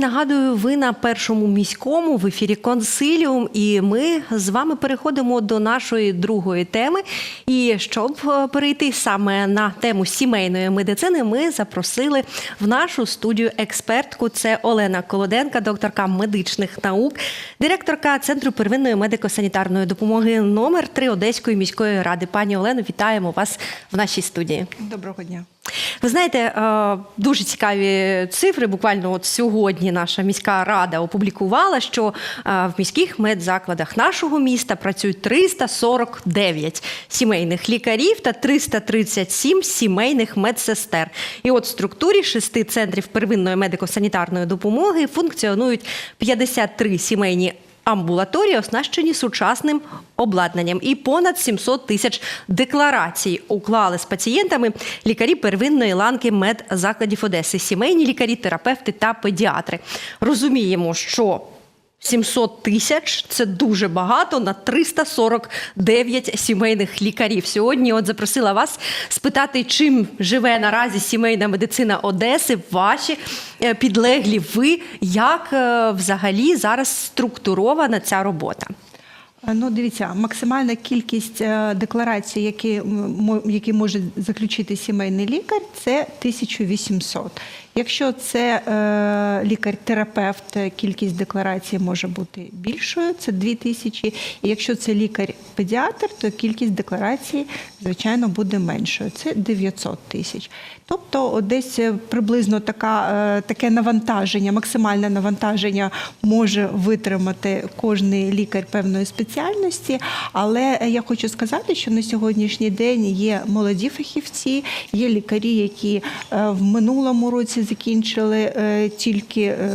нагадую, ви на першому міському в ефірі Консиліум, і ми з вами переходимо до нашої другої теми. І щоб е, перейти саме на тему сімейної медицини, ми запросили в нашу студію експертку. Це Олена Колоденка, докторка медичних наук, директорка Центру первинної медико-санітарної допомоги номер 3 Одеської міської ради. Пані Олено, вітаємо вас в нашій студії. Доброго дня. Ви знаєте, е, дуже цікаві цифри. Буквально от сьогодні наша міська рада опублікувала, що е, в міських медзакладах нашого міста працюють 349 сімейних лікарів та 337 сімейних медсестер. І от в структурі шести центрів первинної медико-санітарної допомоги функціонують 53 сімейні амбулаторії оснащені сучасним обладнанням, і понад 700 тисяч декларацій уклали з пацієнтами лікарі первинної ланки медзакладів Одеси, сімейні лікарі, терапевти та педіатри. Розуміємо, що 700 тисяч це дуже багато на 349 сімейних лікарів. Сьогодні от запросила вас спитати, чим живе наразі сімейна медицина Одеси, ваші е, підлеглі ви, як е, взагалі зараз структурована ця робота. Е, Ну, дивіться, максимальна кількість декларацій, які, які може заключити сімейний лікар, це 1800. Якщо це е, лікар-терапевт, кількість декларацій може бути більшою, це 2000. І якщо це лікар-педіатр, то кількість декларацій, звичайно, буде меншою. Це 900 тисяч. Тобто десь е, приблизно така, е, таке навантаження, максимальне навантаження може витримати кожний лікар певної спеціальності. Але я хочу сказати, що на сьогоднішній день є молоді фахівці, є лікарі, які е, в минулому році закінчили е, тільки е,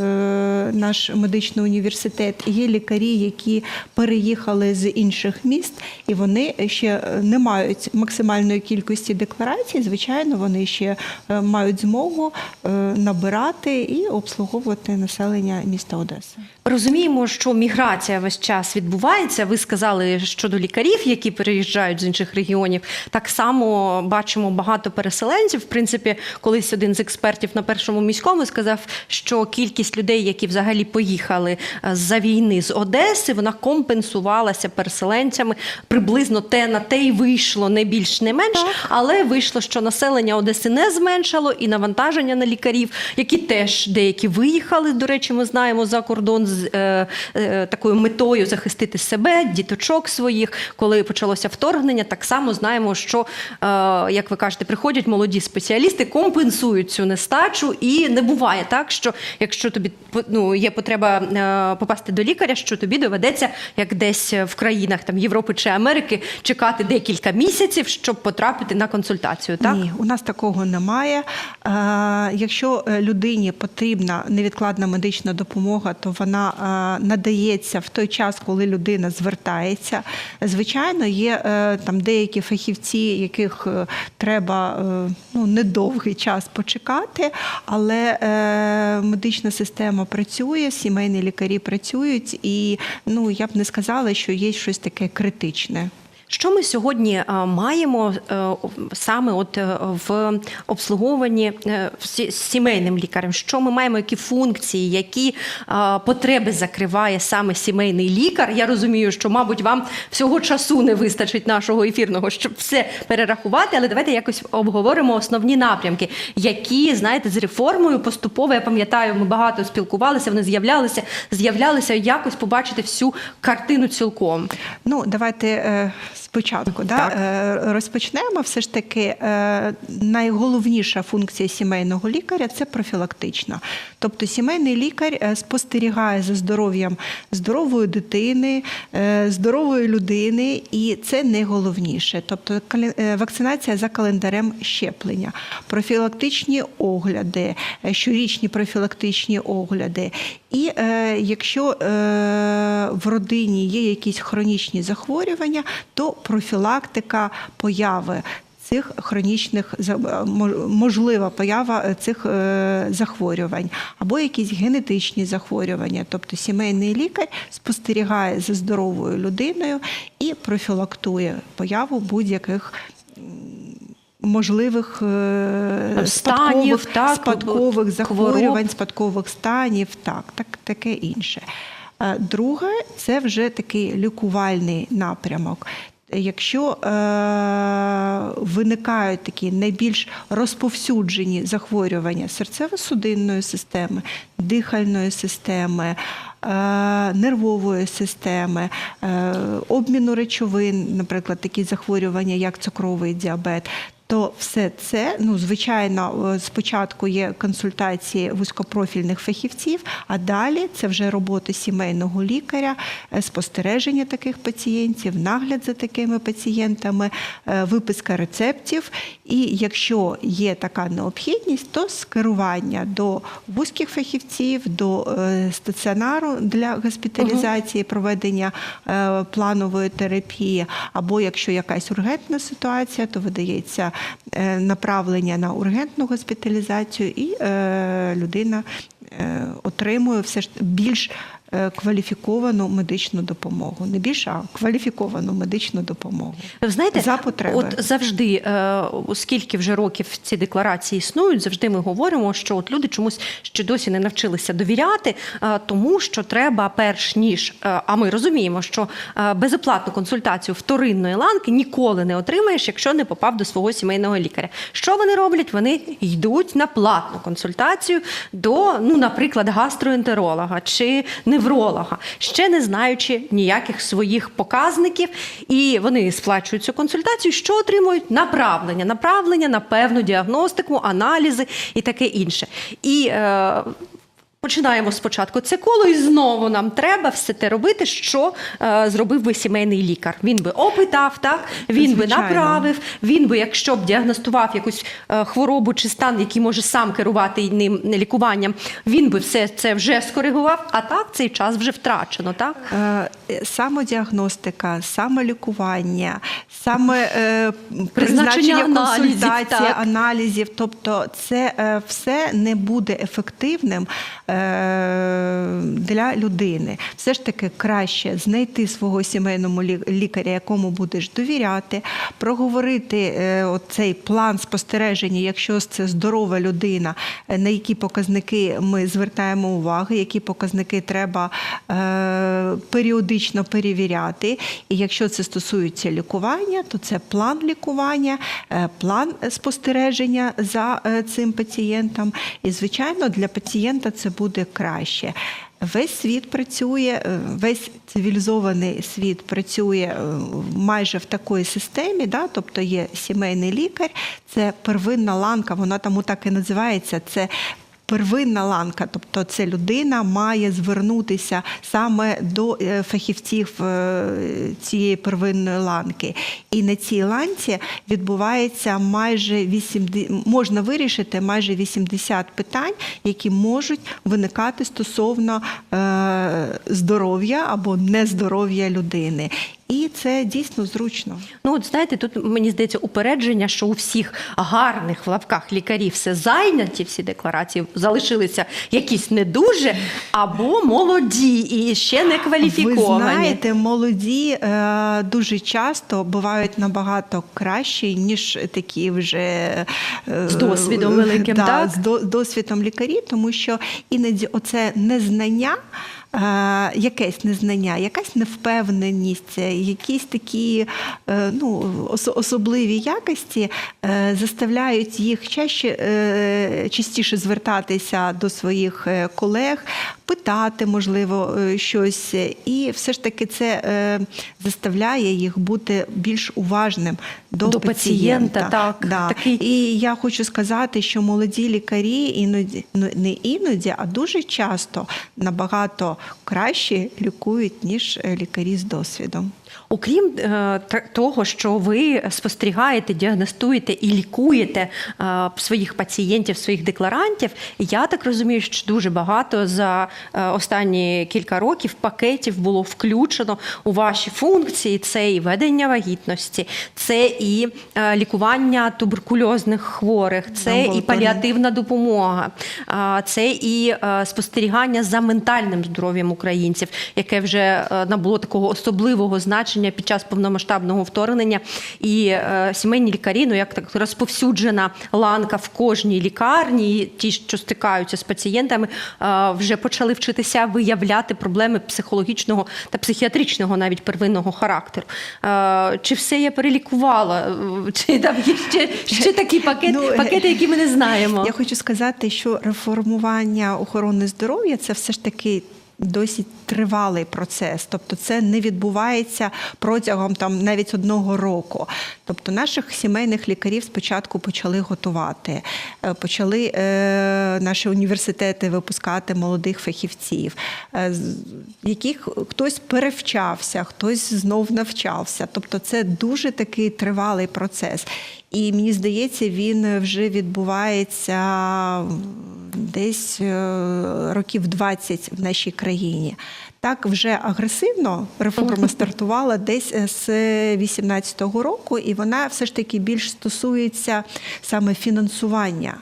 наш медичний університет. Є лікарі, які переїхали з інших міст, і вони ще е, не мають максимальної кількості декларацій. Звичайно, вони ще мають змогу набирати і обслуговувати населення міста Одеси. Розуміємо, що міграція весь час відбувається. Ви сказали щодо лікарів, які переїжджають з інших регіонів. Так само бачимо багато переселенців. В принципі, колись один з експертів на першому міському сказав, що кількість людей, які взагалі поїхали е, за війни з Одеси, вона компенсувалася переселенцями. Приблизно те на те й вийшло не більш не менш, але вийшло, що населення Одеси не зменшало і навантаження на лікарів, які теж деякі виїхали. До речі, ми знаємо за кордон з е, е, такою метою захистити себе, діточок своїх. Коли почалося вторгнення, так само знаємо, що е, як ви кажете, приходять молоді спеціалісти, компенсують цю нестачу, і не буває так, що якщо тобі ну, є потреба е, попасти до лікаря, що тобі доведеться, як десь в країнах там Європи чи Америки, чекати декілька місяців, щоб потрапити на консультацію. Так Ні, у нас такого немає. Е, якщо е, людині потрібна невідкладна медична допомога, то вона надається в той час, коли людина звертається. Звичайно, є там деякі фахівці, яких треба ну, недовгий час почекати, але е, медична система працює, сімейні лікарі працюють, і ну я б не сказала, що є щось таке критичне. Що ми сьогодні е, маємо е, саме от е, в обслуговуванні сімейним лікарем? Що ми маємо, які функції, які потреби закриває саме сімейний лікар? Я розумію, що, мабуть, вам всього часу не вистачить нашого ефірного, щоб все перерахувати, але давайте якось обговоримо основні напрямки, які, знаєте, з реформою поступово, я пам'ятаю, ми багато спілкувалися, вони з'являлися, з'являлися якось побачити всю картину цілком. Ну, давайте спочатку да, Так. е, розпочнемо. Все ж таки, е, найголовніша функція сімейного лікаря це профілактична. Тобто сімейний лікар е, спостерігає за здоров'ям здорової дитини, здорової людини, і це найголовніше. Тобто вакцинація за календарем щеплення, профілактичні огляди, щорічні профілактичні огляди. І е, якщо е, в родині є якісь хронічні захворювання, то профілактика появи. Цих хронічних за- можлива поява е, цих е, захворювань або якісь генетичні захворювання, тобто сімейний лікар спостерігає за здоровою людиною і профілактує появу будь-яких можливих е, Станів, спадкових, так, спадкових хвороб. захворювань, спадкових станів, так, так, таке інше. Е, Друге, це вже такий лікувальний напрямок. Якщо е, виникають такі найбільш розповсюджені захворювання серцево-судинної системи, дихальної системи, е, нервової системи, е, обміну речовин, наприклад, такі захворювання, як цукровий діабет, то все це, ну звичайно, е, спочатку є консультації вузькопрофільних фахівців, а далі це вже робота сімейного лікаря, е, спостереження таких пацієнтів, нагляд за такими пацієнтами, е, виписка рецептів. І якщо є така необхідність, то скерування до вузьких фахівців, до стаціонару для госпіталізації, проведення планової терапії, або якщо якась ургентна ситуація, то видається направлення на ургентну госпіталізацію, і е, людина е, отримує все ж більш е, кваліфіковану медичну допомогу. Не більш, а кваліфіковану медичну допомогу. Ви знаєте, За потреби. от завжди, е, скільки вже років ці декларації існують, завжди ми говоримо, що от люди чомусь ще досі не навчилися довіряти, е, тому що треба, перш ніж, е, а ми розуміємо, що е, безоплатну консультацію вторинної ланки ніколи не отримаєш, якщо не попав до свого сімейного лікаря. Що вони роблять? Вони йдуть на платну консультацію до, ну, наприклад, гастроентеролога чи невролога, ще не знаючи ніяких своїх показників, і вони сплачують цю консультацію. Що отримують? Направлення, направлення на певну діагностику, аналізи і таке інше. І е, Починаємо спочатку це коло, і знову нам треба все те робити, що е, зробив би сімейний лікар. Він би опитав, так він би направив, він би, якщо б діагностував якусь е, хворобу чи стан, який може сам керувати ним лікуванням, він би все це вже скоригував. А так цей час вже втрачено. Так Е, Самодіагностика, самолікування, саме е, Призначення призначення аналізів, консультації, так. аналізів. Тобто, це е, все не буде ефективним е, для людини. Все ж таки краще знайти свого сімейного лікаря, якому будеш довіряти, проговорити е, цей план спостереження, якщо це здорова людина, е, на які показники ми звертаємо увагу, які показники треба е, періодично перевіряти. І якщо це стосується лікування, то це план лікування, е, план спостереження за е, цим пацієнтом. І, звичайно, для пацієнта це буде краще. Весь світ працює, е, весь цивілізований світ працює е, майже в такій системі, да? тобто є сімейний лікар, це первинна ланка, вона тому так і називається. Це Первинна ланка, тобто це людина має звернутися саме до е, фахівців е, цієї первинної ланки. І на цій ланці відбувається майже 80, можна вирішити майже 80 питань, які можуть виникати стосовно е, здоров'я або нездоров'я людини. І це дійсно зручно. Ну, от знаєте, тут мені здається упередження, що у всіх гарних в лапках лікарів все зайняті, всі декларації залишилися якісь не дуже або молоді і ще не кваліфіковані. Ви знаєте, молоді е, дуже часто бувають набагато кращі, ніж такі вже е, З досвідом великим, да, так? з до- досвідом лікарі, тому що іноді оце незнання. Якесь незнання, якась невпевненість, якісь такі е, ну, ос- особливі якості е, заставляють їх чаще, е, частіше звертатися до своїх колег, питати, можливо, щось. І все ж таки це заставляє їх бути більш уважним до, До пацієнта, так, Да. такий- І я хочу сказати, що молоді лікарі іноді ну, не іноді, а дуже часто набагато краще лікують, ніж е, лікарі з досвідом. Окрім е, того, що ви спостерігаєте, діагностуєте і лікуєте е, своїх пацієнтів, своїх декларантів, я так розумію, що дуже багато за е, останні кілька років пакетів було включено у ваші функції. Це і ведення вагітності, це і лікування туберкульозних хворих, це і паліативна допомога, це і спостерігання за ментальним здоров'ям українців, яке вже набуло такого особливого значення значення під час повномасштабного вторгнення. І е, сімейні лікарі, ну як так розповсюджена ланка в кожній лікарні, ті, що стикаються з пацієнтами, е, вже почали вчитися виявляти проблеми психологічного та психіатричного навіть первинного характеру. Е, Чи все я перелікувала? Е, Чи там є ще, ще такі пакети, Ну, пакети, які ми не знаємо? Я хочу сказати, що реформування охорони здоров'я це все ж таки. Досить тривалий процес, тобто це не відбувається протягом там навіть одного року. Тобто наших сімейних лікарів спочатку почали готувати, е, почали е, наші університети випускати молодих фахівців, е, яких хтось перевчався, хтось знов навчався. Тобто, це дуже такий тривалий процес. І мені здається, він вже відбувається десь е, років 20 в нашій країні. Так вже агресивно реформа стартувала десь е, з 18-го року, і вона все ж таки більш стосується саме фінансування.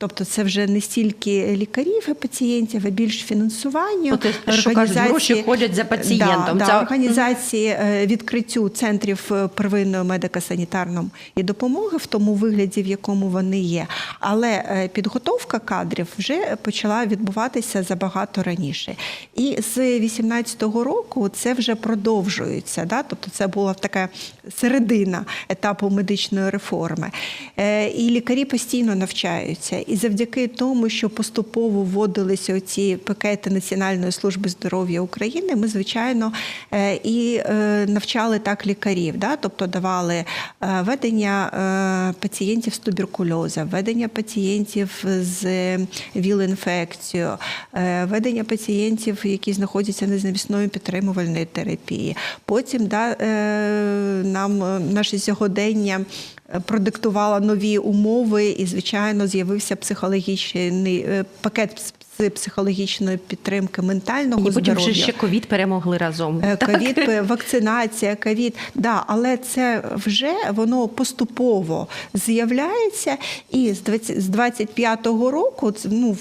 Тобто це вже не стільки лікарів і пацієнтів, а більш фінансування. Ну, кажуть, гроші ходять за пацієнтом. Да, да, організації е, відкриттю центрів е, первинної медико-санітарної і допомоги в тому вигляді, в якому вони є. Але е, підготовка кадрів вже почала відбуватися забагато раніше. І з 18-го року це вже продовжується. Да? Тобто це була така середина етапу медичної реформи. І лікарі постійно навчаються. І завдяки тому, що поступово вводилися ці пакети Національної служби здоров'я України, ми, звичайно, е, і е, навчали так лікарів. Да? Тобто давали е, ведення пацієнтів з туберкульозом, ведення пацієнтів з віл-інфекцією, ведення пацієнтів, які знаходяться на зневісною підтримувальної терапії. Потім да, нам наше сьогодення е, продиктувало нові умови, і, звичайно, з'явився психологічний е, пакет психологічної підтримки ментального І потім ще ковід перемогли разом. Е, Ковід, вакцинація, ковід, да, але це вже воно поступово з'являється, і з 20 з 25-го року ну.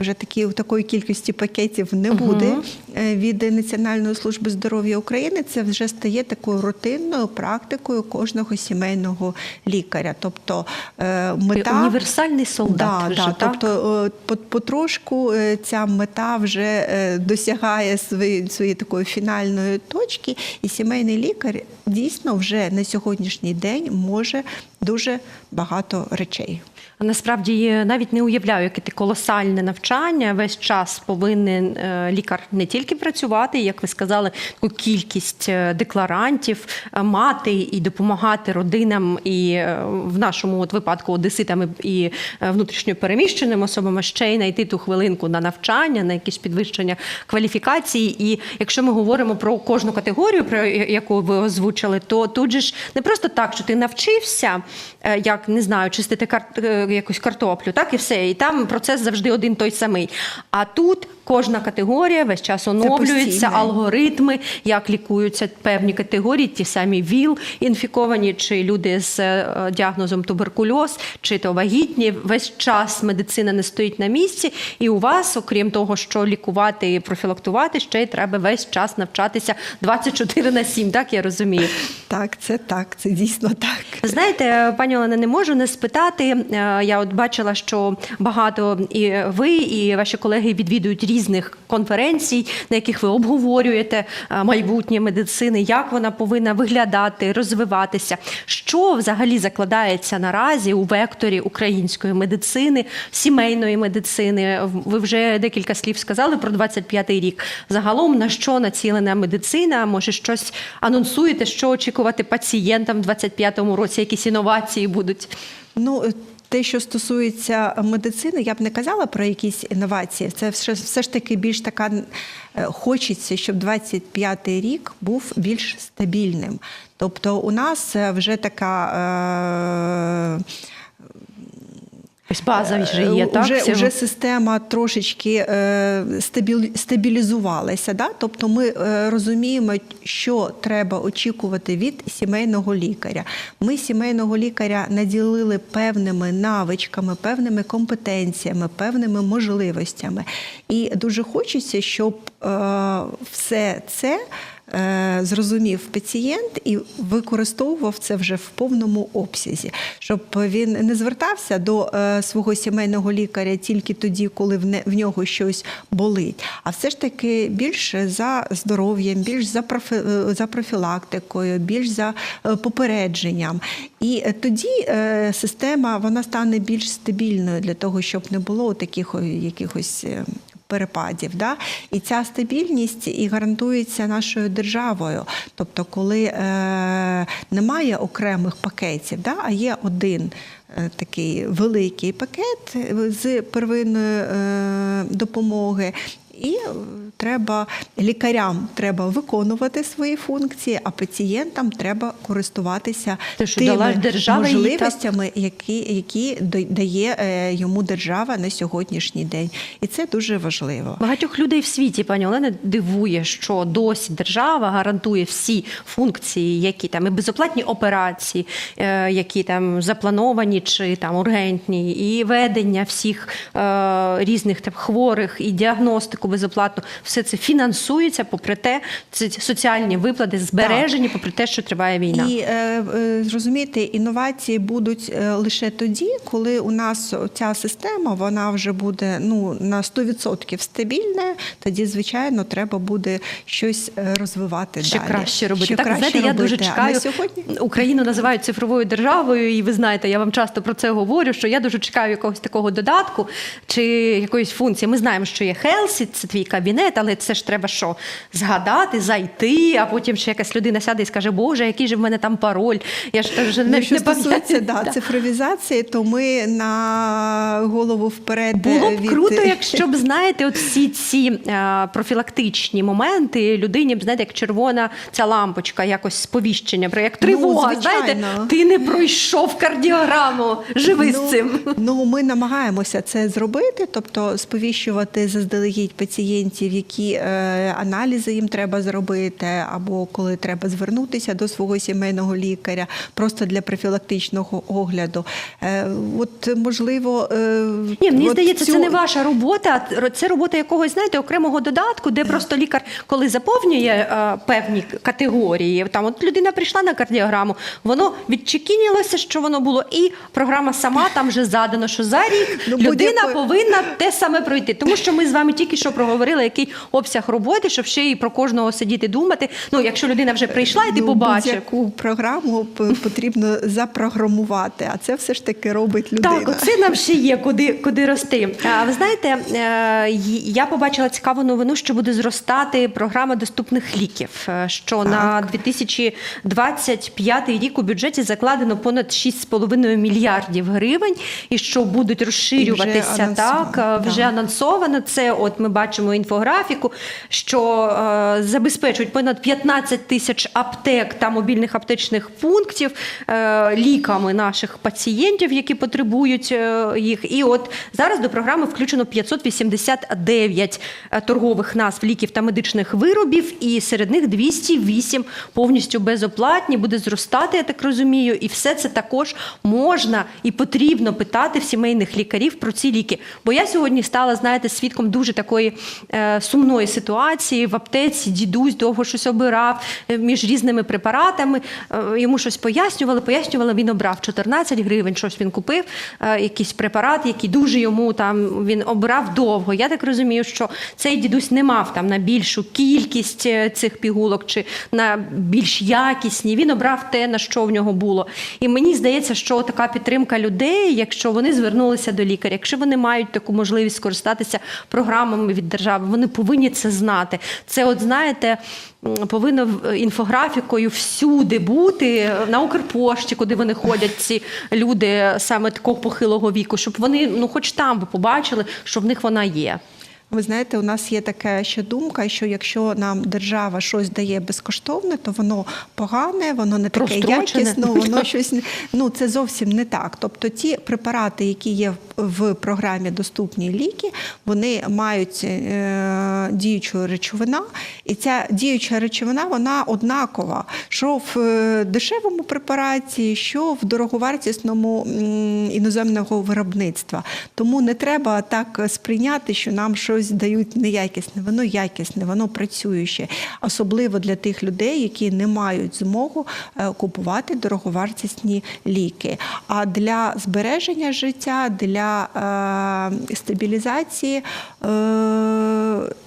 Вже такі такої кількості пакетів не буде е, від Національної служби здоров'я України. Це вже стає такою рутинною практикою кожного сімейного лікаря. Тобто е, мета Універсальний солдат. Да, вже, да, так? Тобто е, потрошку ця мета вже досягає своєї, своєї такої фінальної точки, і сімейний лікар дійсно вже на сьогоднішній день може дуже багато речей. Насправді навіть не уявляю, яке ти колосальне навчання. Весь час повинен е, лікар не тільки працювати, як ви сказали, таку кількість е, декларантів е, мати і допомагати родинам, і в нашому от випадку одеситам і внутрішньо переміщеним особам ще й знайти ту хвилинку на навчання, на якесь підвищення кваліфікації. І якщо ми говоримо про кожну категорію, про яку ви озвучили, то тут же ж не просто так, що ти навчився, як не знаю, чистити кар... е, якусь картоплю, так і все. І там процес завжди один той самий. А тут кожна категорія весь час оновлюється, алгоритми, як лікуються певні категорії, ті самі ВІЛ інфіковані, чи люди з е, діагнозом туберкульоз, чи то вагітні. Весь час медицина не стоїть на місці, і у вас, окрім того, що лікувати і профілактувати, ще й треба весь час навчатися 24 на 7, так я розумію. Так, це так, це дійсно так. Знаєте, пані Олена, не можу не спитати. Я от бачила, що багато і ви, і ваші колеги відвідують різних конференцій, на яких ви обговорюєте е, майбутнє медицини, як вона повинна виглядати, розвиватися. Що взагалі закладається наразі у векторі української медицини, сімейної медицини? Ви вже декілька слів сказали про 25-й рік. Загалом на що націлена медицина? Може, щось анонсуєте, що очікувати пацієнтам в 25-му році? Якісь інновації будуть? Ну, те, що стосується медицини, я б не казала про якісь інновації. Це все, ж таки більш така е, хочеться, щоб 25-й рік був більш стабільним. Тобто, у нас е, вже така. Е, Ось база вже є, так? Уже, уже система трошечки е, стабілізувалася. Да? Тобто ми е, розуміємо, що треба очікувати від сімейного лікаря. Ми сімейного лікаря наділили певними навичками, певними компетенціями, певними можливостями. І дуже хочеться, щоб е, все це е, зрозумів пацієнт і використовував це вже в повному обсязі, щоб він не звертався до е, свого сімейного лікаря тільки тоді, коли в, нього щось болить, а все ж таки більше за здоров'ям, більш за, е, за профілактикою, більш за е, попередженням. І е, тоді е, система вона стане більш стабільною для того, щоб не було таких якихось. Перепадів, да? і ця стабільність і гарантується нашою державою. Тобто, коли е, немає окремих пакетів, да? а є один е, такий великий пакет з первинної е, допомоги, і треба лікарям треба виконувати свої функції, а пацієнтам треба користуватися Те, що тими держава так? можливостями, які, які дає е, йому держава на сьогоднішній день. І це дуже важливо. Багатьох людей в світі, пані Олена, дивує, що досі держава гарантує всі функції, які там і безоплатні операції, е, які там заплановані чи там ургентні, і ведення всіх е, різних там хворих, і діагностику безоплатну. Все це фінансується, попри те, це соціальні виплати збережені, попри те, що триває війна. І е, е, зрозумієте, інновації будуть е, лише тоді, коли у нас ця система вона вже буде ну на 100% стабільна. Тоді, звичайно, треба буде щось розвивати ще далі. краще робити. Ще так, краще знаєте, я дуже чекаю. на сьогодні Україну називають цифровою державою, і ви знаєте, я вам часто про це говорю. Що я дуже чекаю якогось такого додатку чи якоїсь функції. Ми знаємо, що є Хелсі, це твій кабінет, але це ж треба що згадати, зайти, а потім ще якась людина сяде і скаже, Боже, який же в мене там пароль. Я ж вже не, Ну, що не стосується да, Да. цифровізації, то ми на голову вперед Було б від... круто, якщо б знаєте, от всі ці е, профілактичні моменти людині б знаєте, як червона ця лампочка, якось сповіщення про як тривога. Ну, знаєте, ти не пройшов кардіограму. Живи з цим. Ну, ми намагаємося це зробити, тобто сповіщувати заздалегідь пацієнтів, які е, аналізи їм треба зробити, або коли треба звернутися до свого сімейного лікаря, просто для профілактичного огляду. Е, от можливо, е, Ні, мені от здається, цю- це не ваша робота. це робота якогось, знаєте, окремого додатку, де просто лікар, коли заповнює е, певні категорії, там от людина прийшла на кардіограму, воно відчекінілося, що воно було, і програма сама там вже задано, що за рік Ну, людина повинна те саме пройти. Тому що ми з вами тільки що проговорили, який обсяг роботи, щоб ще і про кожного сидіти думати. Ну, якщо людина вже прийшла, і ти Ну, побачив. Будь-яку програму потрібно запрограмувати, а це все ж таки робить людина. Так, оце нам ще є куди, куди рости. А ви знаєте, е, я побачила цікаву новину, що буде зростати програма доступних ліків. е, Що на 2025 рік у бюджеті закладено понад 6,5 мільярдів гривень, і що будуть розширюватися анонсовано, так. е, Вже анонсовано. Це от ми бачимо інфографіку, що е, забезпечують понад 15 тисяч аптек та мобільних аптечних пунктів е, ліками наших пацієнтів, які потребують е, їх. І от зараз до програми включено 589 е, торгових назв ліків та медичних виробів, і серед них 208 повністю безоплатні. Буде зростати, я так розумію, і все це також можна і потрібно питати в сімейних лікарів про ці ліки. Бо я сьогодні стала, знаєте, свідком дуже такої е, сумної ситуації в аптеці. Дідусь довго щось обирав е, між різними препаратами. Е, йому щось пояснювали, пояснювали. Він обрав 14 гривень. Щось він купив, е, якийсь препарат, який дуже йому там він обрав довго. Я так розумію, що цей дідусь не мав там на більшу кількість цих пігулок чи на більш якісні. Він обрав те, на що в нього було. І мені здається, що така підтримка людей, якщо вони звернулися до лікаря, якщо вони мають таку можливість скористатися програмами від держави, вони повинні це знати. Це, от знаєте, повинно інфографікою всюди бути е, на Укрпошті, куди вони ходять, ці люди саме такого похилого віку, щоб вони, ну, хоч там би побачили, що в них вона є. Ви знаєте, у нас є така ще думка, що якщо нам держава щось дає безкоштовне, то воно погане, воно не таке якісне, воно щось ну це зовсім не так. Тобто ті препарати, які є в- програмі Доступні ліки, вони мають е, діючу речовина, і ця діюча речовина вона однакова, що в е, дешевому препараті, що в дороговартісному іноземного виробництва. Тому не треба так сприйняти, що нам щось щось дають неякісне, воно якісне, воно працююче, особливо для тих людей, які не мають змогу е, купувати дороговартісні ліки. А для збереження життя, для е, стабілізації е,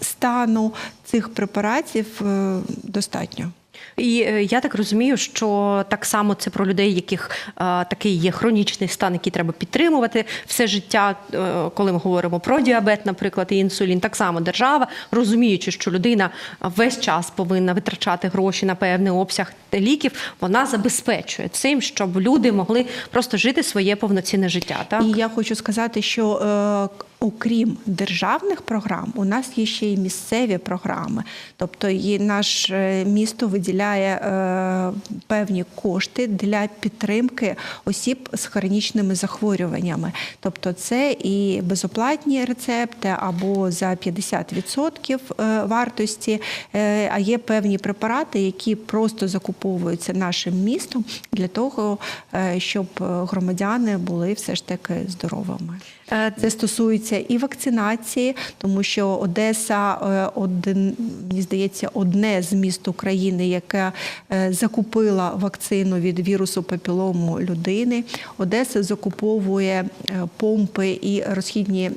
стану цих препаратів е, достатньо. І е, я так розумію, що так само це про людей, яких е, такий є хронічний стан, який треба підтримувати все життя. Е, коли ми говоримо про діабет, наприклад, і інсулін, так само держава, розуміючи, що людина весь час повинна витрачати гроші на певний обсяг ліків, вона забезпечує цим, щоб люди могли просто жити своє повноцінне життя. Так І я хочу сказати, що окрім державних програм, у нас є ще й місцеві програми. Тобто і наше місто виділяє е, певні кошти для підтримки осіб з хронічними захворюваннями. Тобто це і безоплатні рецепти або за 50% е, вартості, е, а є певні препарати, які просто закуповуються нашим містом для того, е, щоб громадяни були все ж таки здоровими. Е, Це стосується і вакцинації, тому що Одеса е, один, мені здається, одне з міст України, яке е, закупила вакцину від вірусу папілому людини. Одеса закуповує е, помпи і розхідні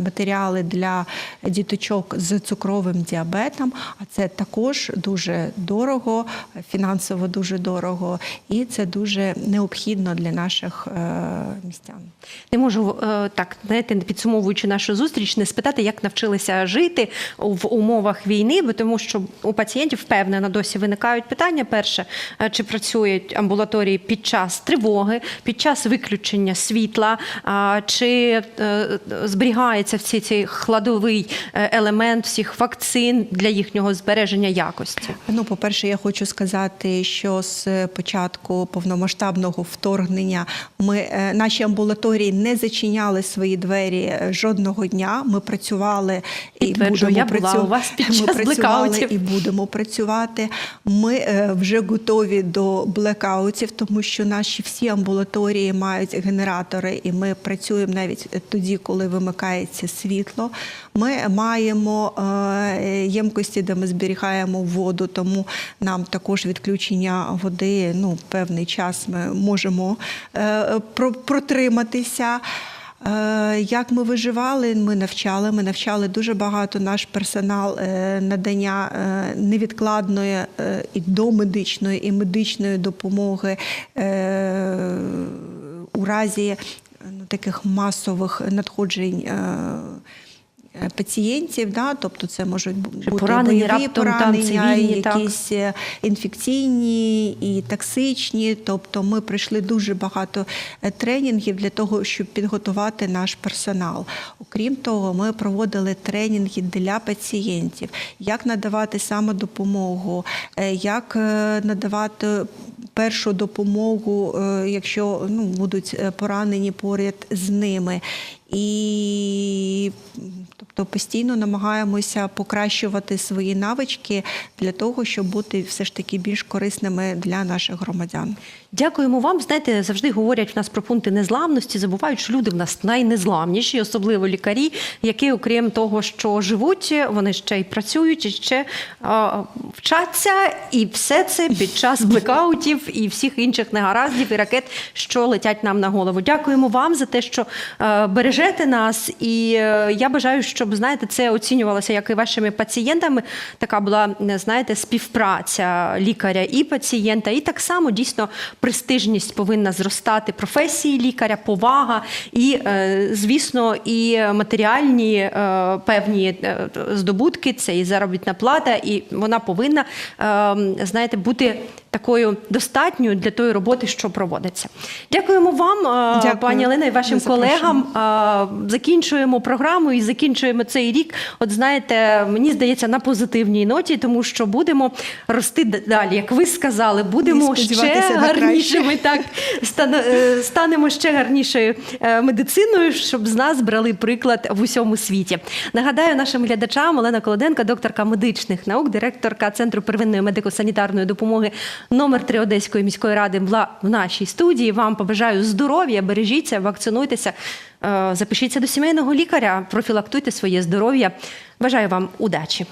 матеріали для діточок з цукровим діабетом. А це також дуже дорого, фінансово дуже дорого, і це дуже необхідно для наших містян. Не можу так, знаєте, підсумовуючи нашу зустріч, не спитати, як навчилися жити в умовах війни, бо тому що у пацієнтів впевнено досі виникають питання. Перше, е, чи працюють амбулаторії під час тривоги, під час виключення світла, чи е, зберігається всі цей хладовий е, елемент всіх вакцин для їхнього збереження якості. Ну, по-перше, я хочу сказати, що з початку повномасштабного вторгнення ми наші амбулаторії не зачиняли свої двері жодного дня. Ми працювали і Підтверджую, будемо я була у вас під Ми працювали блекаутів. і будемо працювати. Ми е, вже готові до блекаутів, тому що наші всі амбулаторії мають генератори, і ми працюємо навіть тоді, коли вимикається світло. Ми маємо е, ємкості, де ми зберігаємо воду, тому нам також відключення води ну, певний час ми можемо е, про- протриматися. Е, Як ми виживали, ми навчали. Ми навчали дуже багато наш персонал е, надання е, невідкладної і домедичної, і медичної допомоги у разі ну, таких масових надходжень. Е, Пацієнтів, да, тобто це можуть бути поранені бойові раптом, там, поранення, цивільні, якісь е, інфекційні і токсичні. Тобто ми пройшли дуже багато е, тренінгів для того, щоб підготувати наш персонал. Окрім того, ми проводили тренінги для пацієнтів, як надавати самодопомогу, як надавати першу допомогу, якщо ну, будуть поранені поряд з ними. І тобто постійно намагаємося покращувати свої навички для того, щоб бути все ж таки більш корисними для наших громадян. Дякуємо вам. Знаєте, завжди говорять в нас про пункти незламності. Забувають, що люди в нас найнезламніші, особливо лікарі, які, окрім того, що живуть, вони ще й працюють, і ще а, вчаться, і все це під час блекаутів і всіх інших негараздів і ракет, що летять нам на голову. Дякуємо вам за те, що е, бережете нас. І е, я бажаю, щоб знаєте, це оцінювалося як і вашими пацієнтами. Така була, знаєте, співпраця лікаря і пацієнта. І так само дійсно престижність повинна зростати професії лікаря, повага і, е, звісно, і матеріальні е, певні е, здобутки, це і заробітна плата, і вона повинна, е, знаєте, бути. Такою достатньою для тої роботи, що проводиться. Дякуємо вам, е, Дякую пані Олена, і вашим колегам. А, Закінчуємо програму і закінчуємо цей рік. От знаєте, мені здається, на позитивній ноті, тому що будемо рости далі. Як ви сказали, будемо ще гарнішими, так е, станемо ще гарнішою е, медициною, щоб з нас брали приклад в усьому світі. Нагадаю нашим глядачам Олена Колоденко, докторка медичних наук, директорка Центру первинної медико-санітарної допомоги номер 3 Одеської міської ради була в нашій студії. Вам побажаю здоров'я, бережіться, вакцинуйтеся, е, запишіться до сімейного лікаря, профілактуйте своє здоров'я. Бажаю вам удачі.